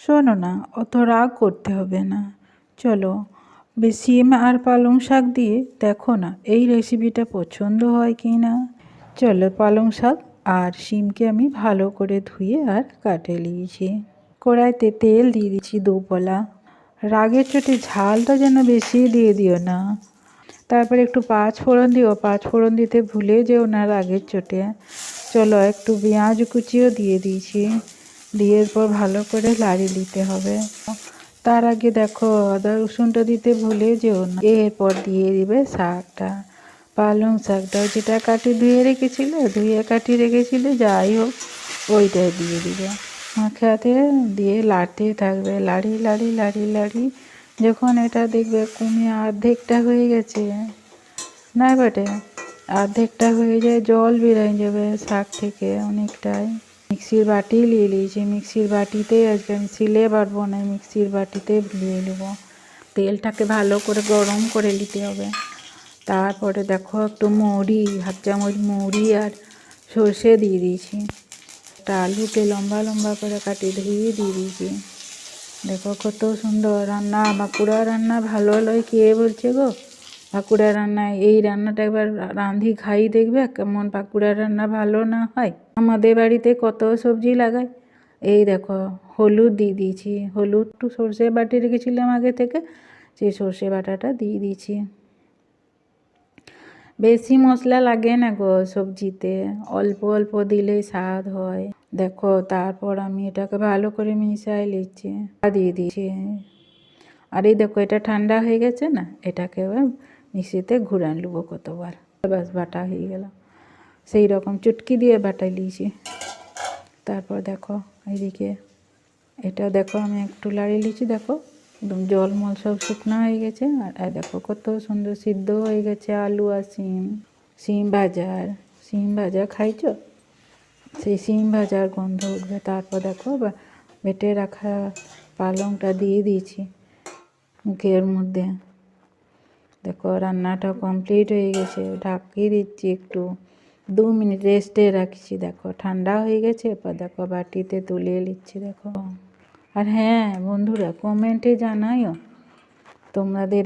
শোনো না, অত রাগ করতে হবে না। চলো শিম আর পালং শাক দিয়ে দেখো না, এই রেসিপিটা পছন্দ হয় কি না? চলো, পালং শাক আর শিমকে আমি ভালো করে ধুয়ে আর কাটে নিয়েছি। কড়াইতে তেল দিয়ে দিচ্ছি দুপলা। রাগের চোটে ঝালটা যেন বেশি দিয়ে দিও না। তারপরে একটু পাঁচ ফোড়ন দিও, পাঁচ ফোড়ন দিতে ভুলে যেও না রাগের চোটে। চলো, একটু পেঁয়াজ কুচিও দিয়ে দিয়েছি। দিয়ে এরপর ভালো করে লাড়িয়ে দিতে হবে। তার আগে দেখো, আদা রসুনটা দিতে ভুলে যেও না। এরপর দিয়ে দিবে শাকটা। পালং শাকটা যেটা কাটি ধুয়ে রেখেছিলে, ধুয়ে কাটি রেখেছিলে, যাই হোক, ওইটাই দিয়ে দিবে। মাখাতে দিয়ে লাড়তে থাকবে। লাড়ি লাড়ি লাড়ি লাড়ি, যখন এটা দেখবে কমে অর্ধেকটা হয়ে গেছে, না বেটে? অর্ধেকটা হয়ে যায়, জল বেরিয়ে যাবে শাক থেকে অনেকটাই। মিক্সির বাটি নিয়ে নিয়েছি। মিক্সির বাটিতে আজকে আমি সিলে বাটবো না মিক্সির বাটিতে নিয়ে নেব। তেলটাকে ভালো করে গরম করে নিতে হবে। তারপরে দেখো একটু মুড়ি হাফ চামচ মুড়ি আর সর্ষে দিয়ে দিয়েছি। একটা আলুকে লম্বা লম্বা করে কাটি ধুয়ে দিয়ে দিয়েছি। দেখো কত সুন্দর রান্না, বাঁকুড়া রান্না ভালো লয় কে বলছে গো? বাঁকুড়া রান্না, এই রান্নাটা একবার রাঁধি, খাই, দেখবে কেমন বাঁকুড়া রান্না ভালো না হয়। আমাদের বাড়িতে কত সবজি লাগায় এই দেখো, হলুদ দিয়ে দিয়েছি। হলুদ একটু সর্ষে বাটি রেখেছিলাম আগে থেকে সেই সর্ষে বাটাটা দিয়ে দিয়েছি। বেশি মশলা লাগে না গো সবজিতে, অল্প অল্প দিলেই স্বাদ হয়। দেখো, তারপর আমি এটাকে ভালো করে মিশাই নিচ্ছি দিয়ে দিয়েছি। আর এই দেখো, এটা ঠান্ডা হয়ে গেছে না, এটাকে এবার মিক্সিতে ঘুরান নেব কতবার। ব্যাস বাটা হয়ে গেল। সেই রকম চুটকি দিয়ে বাটাই নিয়েছি তারপর দেখো, এইদিকে এটা দেখো, আমি একটু লাড়িয়ে নিয়েছি, দেখো। একদম জল মল সব শুকনো হয়ে গেছে। আর দেখো কত সুন্দর সিদ্ধ হয়ে গেছে আলু আর সিম। সিম ভাজার, সিম ভাজা খাইছ? সেই সিম ভাজার গন্ধ উঠবে। তারপর দেখো বেটে রাখা পালংটা দিয়ে দিয়েছি মুখের মধ্যে। দেখো রান্নাটা কমপ্লিট হয়ে গেছে ঢাকিয়ে দিচ্ছি একটু। দু মিনিট রেস্টে রাখছি, দেখো ঠান্ডা হয়ে গেছে এরপর দেখো বাটিতে তুলে নিচ্ছি, দেখো। আর হ্যাঁ বন্ধুরা কমেন্টে জানাইও তোমাদের